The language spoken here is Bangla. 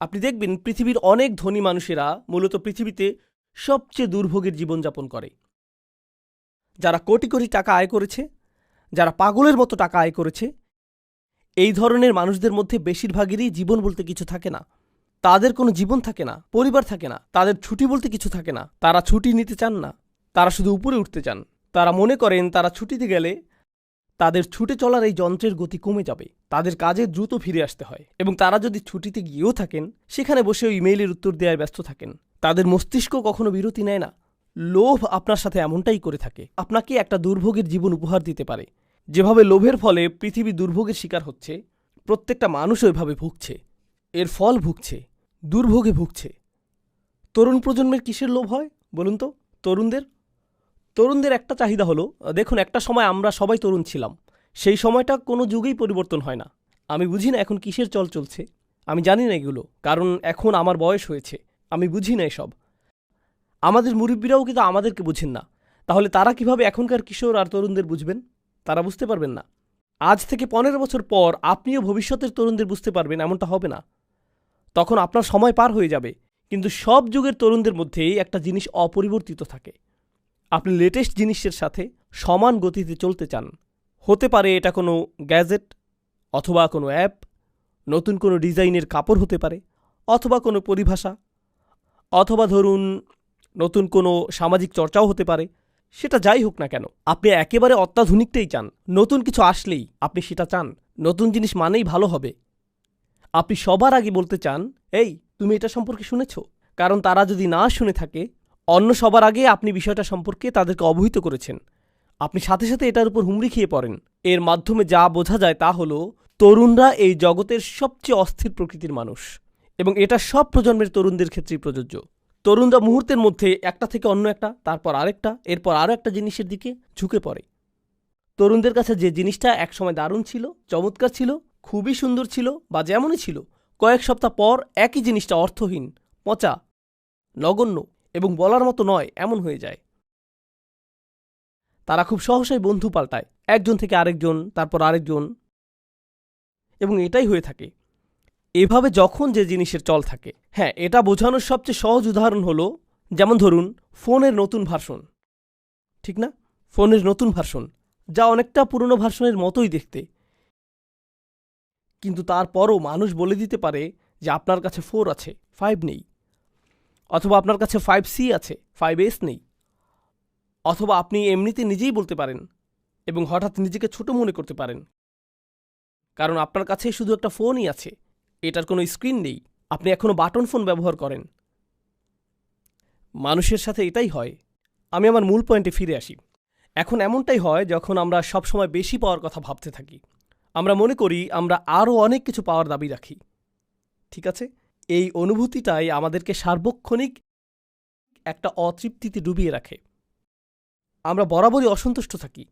আপনি দেখবেন পৃথিবীর অনেক ধনী মানুষেরা মূলত পৃথিবীতে সবচেয়ে দুর্ভোগের জীবনযাপন করে। যারা কোটি কোটি টাকা আয় করেছে, যারা পাগলের মতো টাকা আয় করেছে, এই ধরনের মানুষদের মধ্যে বেশিরভাগেরই জীবন বলতে কিছু থাকে না। তাদের কোনো জীবন থাকে না, পরিবার থাকে না, তাদের ছুটি বলতে কিছু থাকে না। তারা ছুটি নিতে চান না, তারা শুধু উপরে উঠতে চান। তারা মনে করেন তারা ছুটিতে গেলে তাদের ছুটে চলার এই যন্ত্রের গতি কমে যাবে। তাদের কাজে দ্রুত ফিরে আসতে হয় এবং তারা যদি ছুটিতে গিয়েও থাকেন, সেখানে বসেও ইমেইলের উত্তর দেওয়ার ব্যস্ত থাকেন। তাদের মস্তিষ্ক কখনো বিরতি নেয় না। লোভ আপনার সাথে এমনটাই করে থাকে। আপনাকে একটা দুর্ভোগের জীবন উপহার দিতে পারে। যেভাবে লোভের ফলে পৃথিবী দুর্ভোগের শিকার হচ্ছে, প্রত্যেকটা মানুষ ওইভাবে ভুগছে। এর ফল ভুগছে, দুর্ভোগে ভুগছে। তরুণ প্রজন্মের কিসের লোভ হয়, বলুন তো? তরুণদের তরুণদের একটা চাহিদা হলো, দেখুন, একটা সময় আমরা সবাই তরুণ ছিলাম। সেই সময়টা কোনো যুগেই পরিবর্তন হয় না। আমি বুঝি না এখন কিসের চল চলছে। আমি জানি না এগুলো, কারণ এখন আমার বয়স হয়েছে। আমি বুঝি না এসব। আমাদের মুরব্বীরাও কিন্তু আমাদেরকে বুঝেন না। তাহলে তারা কীভাবে এখনকার কিশোর আর তরুণদের বুঝবেন? তারা বুঝতে পারবেন না। আজ থেকে পনেরো বছর পর আপনিও ভবিষ্যতের তরুণদের বুঝতে পারবেন, এমনটা হবে না। তখন আপনার সময় পার হয়ে যাবে। কিন্তু সব যুগের তরুণদের মধ্যেই একটা জিনিস অপরিবর্তিত থাকে। আপনি লেটেস্ট জিনিসের সাথে সমান গতিতে চলতে চান। হতে পারে এটা কোনো গ্যাজেট অথবা কোনো অ্যাপ, নতুন কোনো ডিজাইনের কাপড় হতে পারে, অথবা কোনো পরিভাষা, অথবা ধরুন নতুন কোনো সামাজিক চর্চাও হতে পারে, সেটা যাই হোক না কেন। আপনি একেবারে অত্যাধুনিকটাই চান। নতুন কিছু আসলেই আপনি সেটা চান। নতুন জিনিস মানেই ভালো হবে। আপনি সবার আগে বলতে চান, এই, তুমি এটা সম্পর্কে শুনেছ? কারণ তারা যদি না শুনে থাকে অন্য সবার আগে আপনি বিষয়টা সম্পর্কে তাদেরকে অবহিত করেছেন। আপনি সাথে সাথে এটার উপর হুমড়ি খেয়ে পড়েন। এর মাধ্যমে যা বোঝা যায় তা হলো, তরুণরা এই জগতের সবচেয়ে অস্থির প্রকৃতির মানুষ এবং এটা সব প্রজন্মের তরুণদের ক্ষেত্রেই প্রযোজ্য। তরুণরা মুহূর্তের মধ্যে একটা থেকে অন্য একটা, তারপর আরেকটা, এরপর আরও একটা জিনিসের দিকে ঝুঁকে পড়ে। তরুণদের কাছে যে জিনিসটা একসময় দারুণ ছিল, চমৎকার ছিল, খুবই সুন্দর ছিল বা যেমনই ছিল, কয়েক সপ্তাহ পর একই জিনিসটা অর্থহীন, পচা, নগণ্য। এবং বলার মতো নয়, এমন হয়ে যায়। তারা খুব সহসাই বন্ধু পাল্টায়, একজন থেকে আরেকজন, তারপর আরেকজন। এবং এটাই হয়ে থাকে। এভাবে যখন যে জিনিসের চল থাকে হ্যাঁ এটা বোঝানোর সবচেয়ে সহজ উদাহরণ হলো, যেমন ধরুন, ফোনের নতুন ভার্সন। ঠিক না? ফোনের নতুন ভার্সন, যা অনেকটা পুরনো ভার্সনের মতোই দেখতে। কিন্তু তারপরও মানুষ বলে দিতে পারে যে আপনার কাছে ফোর আছে, ফাইভ নেই। অথবা আপনার কাছে ফাইভ সি আছে ফাইভ এস নেই। অথবা আপনি এমনিতে নিজেই বলতে পারেন এবং হঠাৎ নিজেকে ছোট মনে করতে পারেন। কারণ আপনার কাছে শুধু একটা ফোনই আছে, এটার কোনো স্ক্রিন নেই, আপনি এখনও বাটন ফোন ব্যবহার করেন। মানুষের সাথে এটাই হয়। আমি আমার মূল পয়েন্টে ফিরে আসি। এখন এমনটাই হয় যখন আমরা সবসময় বেশি পাওয়ার কথা ভাবতে থাকি। আমরা মনে করি আমরা আরও অনেক কিছু পাওয়ার দাবি রাখি। ঠিক আছে? এই অনুভূতিটাই আমাদেরকে সার্বক্ষণিক একটা অতৃপ্তিতে ডুবিয়ে রাখে। আমরা বরাবরই অসন্তুষ্ট থাকি।